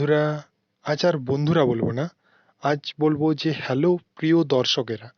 বন্ধুরা, আজ আর বন্ধুরা বলব না। আজ বলব যে হ্যালো প্রিয় দর্শকেরা।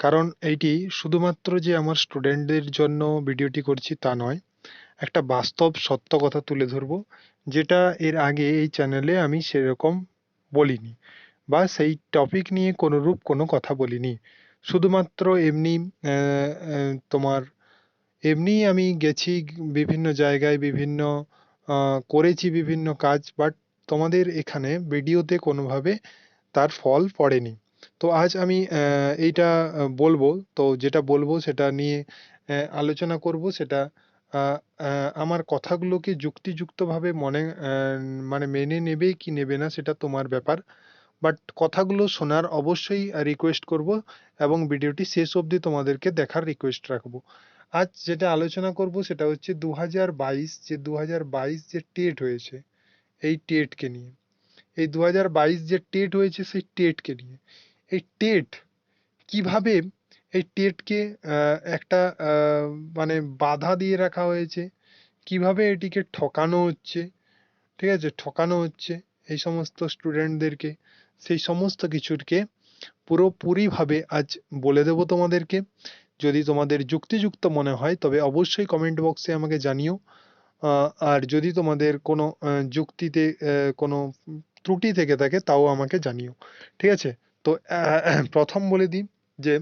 কারণ এইটি শুধুমাত্র যে আমার স্টুডেন্টদের জন্য ভিডিওটি করছি তা নয়, একটা বাস্তব, সত্য কথা তুলে ধরবো, যেটা এর আগে এই চ্যানেলে আমি সেরকম বলিনি বা সেই টপিক নিয়ে কোনোরূপ কোনো কথা বলিনি। শুধুমাত্র এমনি তোমার এমনি আমি গেছি বিভিন্ন জায়গায় বিভিন্ন করেছি বিভিন্ন কাজ বাট তোমাদের এখানে ভিডিওতে কোনোভাবে তার ফল পড়েনি। তো আজ আমি এইটা বলব। তো যেটা বলব সেটা নিয়ে আলোচনা করব। সেটা আমার কথাগুলোকে যুক্তিযুক্তভাবে মনে মানে মেনে নেবে কি নেবে না সেটা তোমার ব্যাপার। বাট কথাগুলো শোনার অবশ্যই রিকোয়েস্ট করব এবং ভিডিওটি শেষ অবধি তোমাদেরকে দেখার রিকোয়েস্ট রাখব। আজ যেটা আলোচনা করব সেটা হচ্ছে দু হাজার বাইশ, যে দু হাজার বাইশ যে টেট হয়েছে এই টেটকে নিয়ে। এই দু হাজার বাইশ যে টেট হয়েছে, সেই টেটকে নিয়ে। এই টেট কীভাবে এই টেটকে একটা মানে বাধা দিয়ে রাখা হয়েছে? কীভাবে এটিকে ঠকানো হচ্ছে? ঠিক আছে, ঠকানো হচ্ছে এই সমস্ত স্টুডেন্টদেরকে। সেই সমস্ত কিছুরকে পুরোপুরিভাবে আজ বলে দেব তোমাদেরকে। যদি তোমাদের যুক্তিযুক্ত মনে হয়, তবে অবশ্যই কমেন্ট বক্সে আমাকে জানিও। আর যদি তোমাদের কোনো যুক্তিতে কোনো ত্রুটি থেকে থাকে, তাও আমাকে জানিও। ঠিক আছে? তো প্রথম বলে দিই যে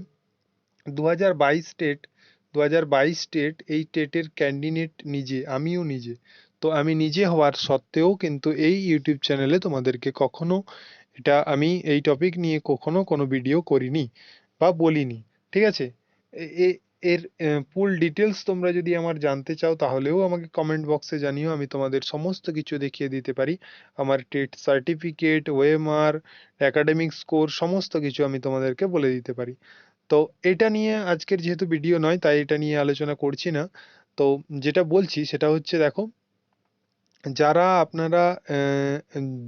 দু হাজার বাইশ টেট দু হাজার বাইশ টেট এই টেটের ক্যান্ডিডেট নিজে, আমিও নিজে। তো আমি নিজে হওয়ার সত্ত্বেও কিন্তু এই ইউটিউব চ্যানেলে তোমাদেরকে কখনো এটা আমি এই টপিক নিয়ে কখনো কোনো ভিডিও করিনি বা বলিনি। ঠিক আছে? এর ফুল ডিটেলস তোমরা যদি আমার জানতে চাও, তাহলেও আমাকে কমেন্ট বক্সে জানিও, আমি তোমাদের সমস্ত কিছু দেখিয়ে দিতে পারি। আমার টেট সার্টিফিকেট ওয়েমার অ্যাকাডেমিক স্কোর সমস্ত কিছু আমি তোমাদেরকে বলে দিতে পারি। তো এটা নিয়ে আজকের যেহেতু ভিডিও নয়, তাই এটা নিয়ে আলোচনা করছি না। তো যেটা বলছি, সেটা হচ্ছে দেখো, যারা আপনারা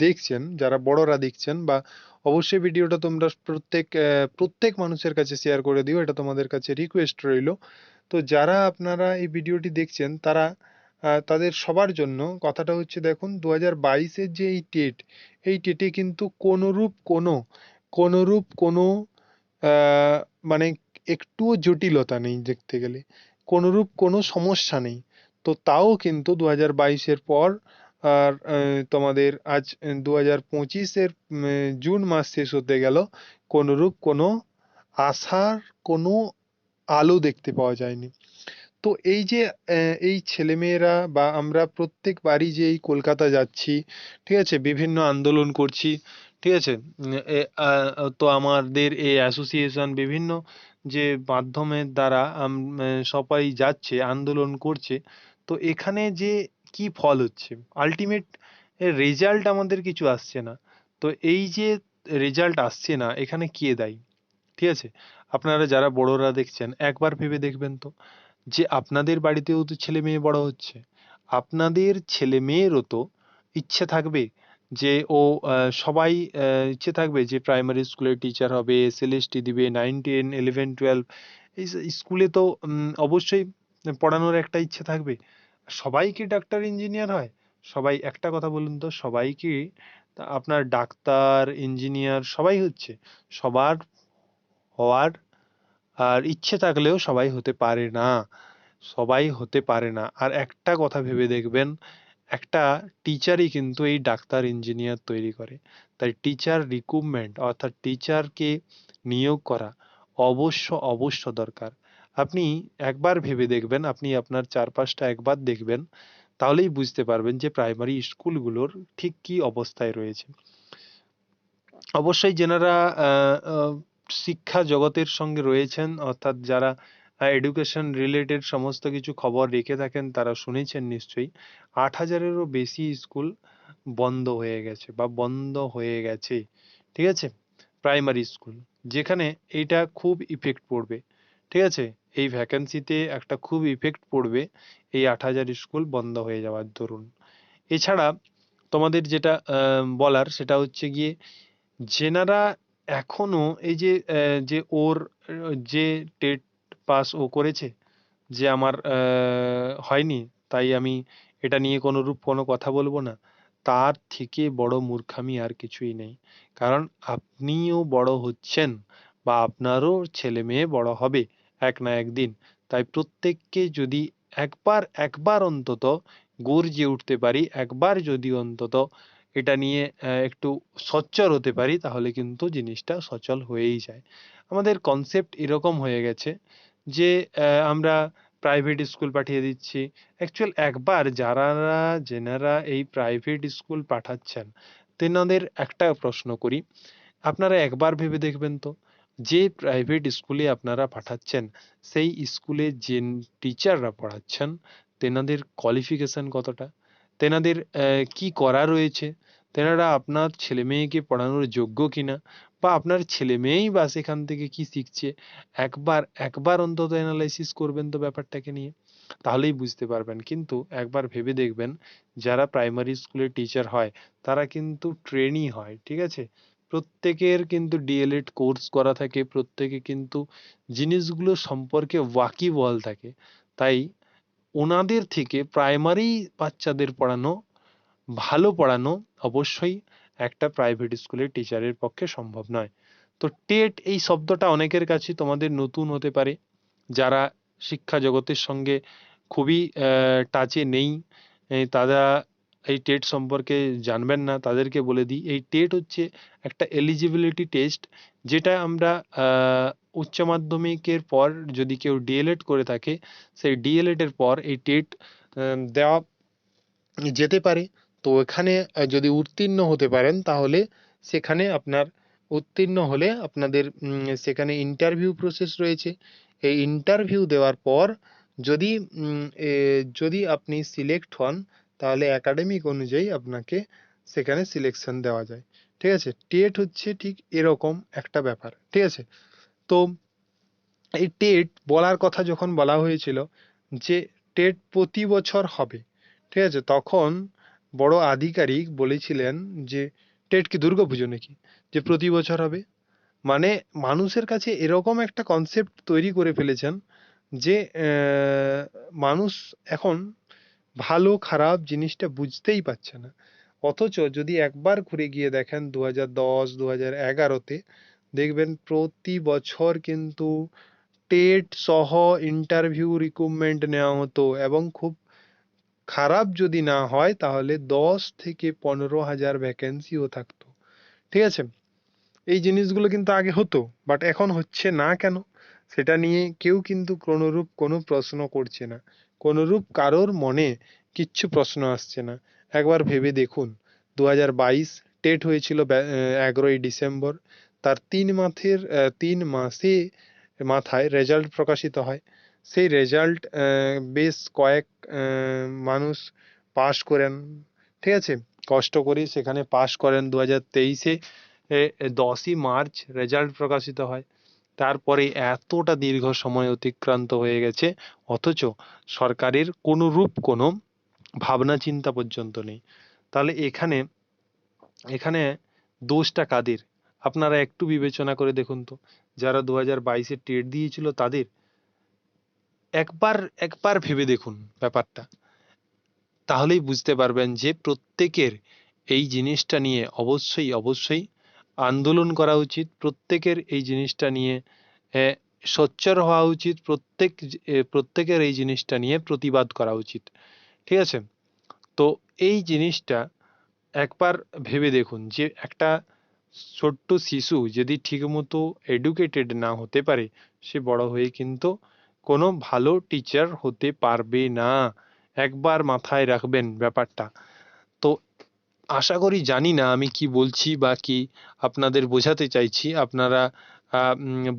দেখছেন, যারা বড়রা দেখছেন বা অবশ্যই ভিডিওটা তোমরা প্রত্যেক প্রত্যেক মানুষের কাছে শেয়ার করে দিও, এটা তোমাদের কাছে রিকোয়েস্ট রইল। তো যারা আপনারা এই ভিডিওটি দেখছেন, তারা তাদের সবার জন্য কথাটা হচ্ছে দেখুন দু হাজার বাইশের যে এই টেট এই টেটে কিন্তু কোনোরূপ কোনো কোনোরূপ কোনো মানে একটুও জটিলতা নেই দেখতে গেলে। কোনোরূপ কোনো সমস্যা নেই। তো তাও কিন্তু দু হাজার বাইশের পর আর তোমাদের আজ দু হাজার পঁচিশের জুন মাস শেষ হতে গেল। কোনোরূপ কোনো আশার কোনো আলো দেখতে পাওয়া যায়নি। তো এই যে এই ছেলেমেয়েরা বা আমরা প্রত্যেক প্রত্যেকবারই যে এই কলকাতা যাচ্ছি, ঠিক আছে, বিভিন্ন আন্দোলন করছি, ঠিক আছে তো আমাদের এই অ্যাসোসিয়েশন বিভিন্ন যে মাধ্যমের দ্বারা সবাই যাচ্ছে, আন্দোলন করছে। তো এখানে যে কি ফল হচ্ছে? আলটিমেট রেজাল্ট আমাদের কিছু আসছে না। তো এই যে রেজাল্ট আসছে না, এখানে কে দায়ী? ঠিক আছে? আপনারা যারা বড়রা দেখছেন, একবার ভেবে দেখবেন তো, যে আপনাদের বাড়িতেও তো ছেলে মেয়ে বড় হচ্ছে। আপনাদের ছেলে মেয়েরও তো ইচ্ছে থাকবে যে ও সবাই ইচ্ছে থাকবে যে প্রাইমারি স্কুলের টিচার হবে এসএলএসটি দিবে নাইন টেন ইলেভেন টুয়েলভ এই স্কুলে তো অবশ্যই পড়ানোর একটা ইচ্ছে থাকবে। সবাই কি ডাক্তার ইঞ্জিনিয়ার হয়? সবাই একটা কথা বলুন তো, সবাই কি আপনার ডাক্তার ইঞ্জিনিয়ার সবাই হচ্ছে? সবার হওয়ার আর ইচ্ছে থাকলেও সবাই হতে পারে না। সবাই হতে পারে না। আর একটা কথা ভেবে দেখবেন, একটা টিচারই কিন্তু এই ডাক্তার ইঞ্জিনিয়ার তৈরি করে। তাই টিচার রিক্রুটমেন্ট অর্থাৎ টিচারকে নিয়োগ করা অবশ্য অবশ্য দরকার। আপনি একবার ভেবে দেখবেন, আপনি আপনার চারপাশটা একবার দেখবেন, তাহলেই বুঝতে পারবেন যে প্রাইমারি স্কুলগুলোর ঠিক কি অবস্থায় রয়েছে। অবশ্যই যেনারা শিক্ষা জগতের সঙ্গে রয়েছেন, অর্থাৎ যারা এডুকেশন রিলেটেড সমস্ত কিছু খবর রেখে থাকেন, তারা শুনেছেন নিশ্চয়ই, আট হাজারেরও বেশি স্কুল বন্ধ হয়ে গেছে বা বন্ধ হয়ে গেছে, ঠিক আছে? প্রাইমারি স্কুল, যেখানে এটা খুব ইফেক্ট পড়বে, ঠিক আছে? এই ভ্যাকেন্সিতে একটা খুব ইফেক্ট পড়বে এই আট হাজার স্কুল বন্ধ হয়ে যাওয়ার দরুন। এছাড়া তোমাদের যেটা বলার সেটা হচ্ছে গিয়ে যেনারা এখনও এই যে যে ওর, যে টেট পাস ও করেছে যে আমার হয়নি, তাই আমি এটা নিয়ে কোনো রূপ, কোনো কথা বলব না। তার থেকে বড় মূর্খামি আর কিছুই নেই। কারণ আপনিও বড় হচ্ছেন বা আপনারও ছেলে মেয়ে বড় হবে। এক না একদিন। তাই প্রত্যেককে যদি একবার একবার অন্তত গর্জে উঠতে পারি, একবার যদি অন্তত এটা নিয়ে একটু সচ্চর হতে পারি, তাহলে কিন্তু জিনিসটা সচল হয়েই যায়। আমাদের কনসেপ্ট এরকম হয়ে গেছে যে আমরা প্রাইভেট স্কুল পাঠিয়ে দিচ্ছি। অ্যাকচুয়াল একবার যারা, যেনারা এই প্রাইভেট স্কুল পাঠাচ্ছেন, তেনাদের একটা প্রশ্ন করি। আপনারা একবার ভেবে দেখবেন তো? যে প্রাইভেট স্কুলে আপনারা পাঠাচ্ছেন, সেই স্কুলে যে টিচাররা পড়াচ্ছেন, তেনাদের কোয়ালিফিকেশন কতটা? তেনাদের কি করা রয়েছে? তেনারা আপনার ছেলে মেয়েকে পড়ানোর যোগ্য কিনা? বা আপনার ছেলে মেয়েই বা সেখান থেকে কি শিখছে? একবার একবার অন্তত অ্যানালাইসিস করবেন তো ব্যাপারটাকে নিয়ে। তাহলেই বুঝতে পারবেন। কিন্তু একবার ভেবে দেখবেন, যারা প্রাইমারি স্কুলের টিচার হয়, তারা কিন্তু ট্রেনই হয়, ঠিক আছে? প্রত্যেকের কিন্তু ডিএলএড কোর্স করা থাকে, প্রত্যেকে কিন্তু জিনিসগুলো সম্পর্কে ওয়াকিবহাল থাকে। তাই ওনাদের থেকে প্রাইমারি বাচ্চাদের পড়ানো, ভালো পড়ানো অবশ্যই একটা প্রাইভেট স্কুলের টিচারের পক্ষে সম্ভব নয়। তো টেট এই শব্দটা অনেকের কাছে তোমাদের নতুন হতে পারে, যারা শিক্ষা জগতের সঙ্গে খুবই টাচে নেই তারা এই টেট সম্পর্কে জানবেন না, তাদেরকে বলে দিই। এই টেট হচ্ছে একটা এলিজিবিলিটি টেস্ট যেটা আমরা উচ্চ মাধ্যমিকের পর যদি কেউ ডিএলএড করে থাকে, সেই ডিএলএড এর পর এই টেট দেওয়া যেতে পারে। তো এখানে যদি উত্তীর্ণ হতে পারেন, তাহলে সেখানে আপনার উত্তীর্ণ হলে আপনাদের সেখানে ইন্টারভিউ প্রসেস রয়েছে। এই ইন্টারভিউ দেওয়ার পর যদি যদি আপনি সিলেক্ট হন তাহলে একাডেমিক অনুযায়ী আপনাকে সেখানে সিলেকশন দেওয়া যায়। ঠিক আছে? টেট হচ্ছে ঠিক এরকম একটা ব্যাপার। ঠিক আছে? তো এই টেট বলার কথা যখন বলা হয়েছিল যে টেট প্রতি বছর হবে, ঠিক আছে? তখন বড় আধিকারিক বলেছিলেন যে টেট কি দুর্গা দুর্গাপুজো নাকি? যে প্রতি বছর হবে। মানে মানুষের কাছে এরকম একটা কনসেপ্ট তৈরি করে ফেলেছেন যে মানুষ এখন ভালো, খারাপ জিনিসটা বুঝতেই পারছে না। অথচ যদি একবার ঘুরে গিয়ে দেখেন দু হাজার দশ দু হাজার এগারোতে, দেখবেন প্রতি বছর কিন্তু টেট সহ ইন্টারভিউ রিক্রুটমেন্ট নেওয়া হতো এবং খুব খারাপ যদি না হয়, তাহলে দশ থেকে পনেরো হাজার ভ্যাকেন্সিও থাকতো। ঠিক আছে? এই জিনিসগুলো কিন্তু আগে হতো বাট এখন হচ্ছে না কেন? সেটা নিয়ে কেউ কিন্তু কোনোরূপ কোনো প্রশ্ন করছে না। কোনোরূপ কারোর মনে কিচ্ছু প্রশ্ন আসছে না। একবার ভেবে দেখুন দু বাইশ টেট হয়েছিল এগারোই ডিসেম্বর। তার তিন মাসের তিন মাসে মাথায় রেজাল্ট প্রকাশিত হয়। সেই রেজাল্ট বেশ কয়েক মানুষ পাশ করেন। ঠিক আছে? কষ্ট করে সেখানে পাশ করেন। দু হাজার তেইশে দশই মার্চ রেজাল্ট প্রকাশিত হয়। তারপরে এতটা দীর্ঘ সময় অতিক্রান্ত হয়ে গেছে, অথচ সরকারের কোনো রূপ কোনো ভাবনা চিন্তা পর্যন্ত নেই। তাহলে এখানে এখানে দোষটা কাদের? আপনারা একটু বিবেচনা করে দেখুন তো। যারা দু হাজার বাইশে টেট দিয়েছিল তাদের, একবার একবার ভেবে দেখুন ব্যাপারটা। তাহলেই বুঝতে পারবেন যে প্রত্যেকের এই জিনিসটা নিয়ে অবশ্যই অবশ্যই আন্দোলন করা উচিত, প্রত্যেকের এই জিনিসটা নিয়ে সোচ্চার হওয়া উচিত, প্রত্যেক প্রত্যেকের এই জিনিসটা নিয়ে প্রতিবাদ করা উচিত। ঠিক আছে? তো এই জিনিসটা একবার ভেবে দেখুন যে একটা ছোট্ট শিশু যদি ঠিকমতো এডুকেটেড না হতে পারে, সে বড় হয়ে কিন্তু কোনো ভালো টিচার হতে পারবে না। একবার মাথায় রাখবেন ব্যাপারটা। আশা করি জানি না আমি কি বলছি বা কি আপনাদের বোঝাতে চাইছি। আপনারা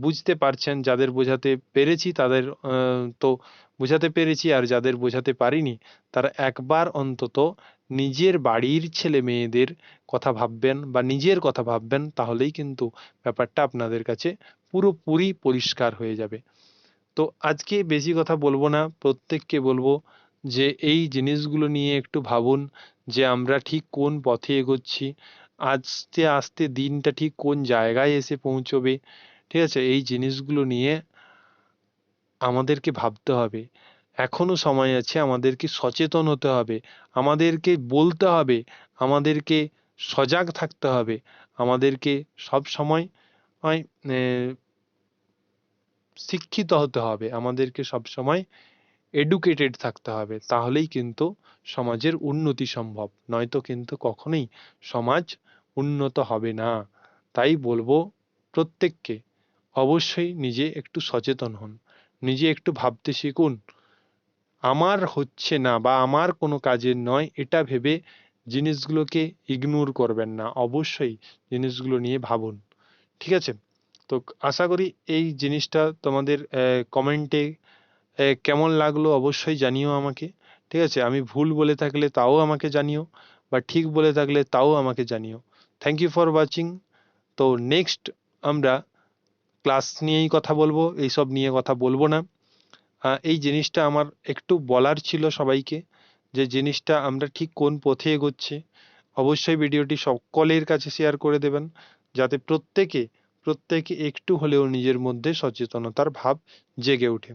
বুঝতে পারছেন যাদের বোঝাতে পেরেছি তাদের তো বোঝাতে পেরেছি আর যাদের বোঝাতে পারিনি তারা একবার অন্তত নিজের বাড়ির ছেলে মেয়েদের কথা ভাববেন বা নিজের কথা ভাববেন তাহলেই কিন্তু ব্যাপারটা আপনাদের কাছে পুরোপুরি পরিষ্কার হয়ে যাবে। তো আজকে বেশি কথা বলব না, প্রত্যেককে বলব যে এই জিনিসগুলো নিয়ে একটু ভাবুন যে আমরা ঠিক কোন পথে এগোচ্ছি। আস্তে আস্তে দিনটা ঠিক কোন জায়গায় এসে পৌঁছবে। ঠিক আছে? এই জিনিসগুলো নিয়ে আমাদেরকে ভাবতে হবে। এখনও সময় আছে, আমাদেরকে সচেতন হতে হবে। আমাদেরকে বলতে হবে, আমাদেরকে সজাগ থাকতে হবে। আমাদেরকে সব সময় শিক্ষিত হতে হবে। আমাদেরকে সব সময় এডুকেটেড থাকতে হবে, তাহলেই কিন্তু সমাজের উন্নতি সম্ভব। নয়তো কিন্তু কখনোই সমাজ উন্নত হবে না। তাই বলব প্রত্যেককে অবশ্যই নিজে একটু সচেতন হন। নিজে একটু ভাবতে শিখুন, আমার হচ্ছে না বা আমার কোনো কাজের নয়, এটা ভেবে জিনিসগুলোকে ইগনোর করবেন না। অবশ্যই জিনিসগুলো নিয়ে ভাবুন। ঠিক আছে? তো আশা করি এই জিনিসটা তোমাদের কমেন্টে কেমন লাগল অবশ্যই জানিও আমাকে, ঠিক আছে? আমি ভুল বলে থাকলে তাও আমাকে জানিও, বা ঠিক বলে থাকলে তাও আমাকে জানিও। থ্যাংক ইউ ফর ওয়াচিং তো নেক্সট আমরা ক্লাস নিয়েই কথা বলব, এইসব নিয়ে কথা বলব না। এই জিনিসটা আমার একটু বলার ছিল সবাইকে, যে জিনিসটা আমরা ঠিক কোন পথে এগোচ্ছি। অবশ্যই ভিডিওটি সকলের কাছে শেয়ার করে দেবেন, যাতে প্রত্যেকে প্রত্যেকে একটু হলেও নিজের মধ্যে সচেতনতার ভাব জেগে ওঠে।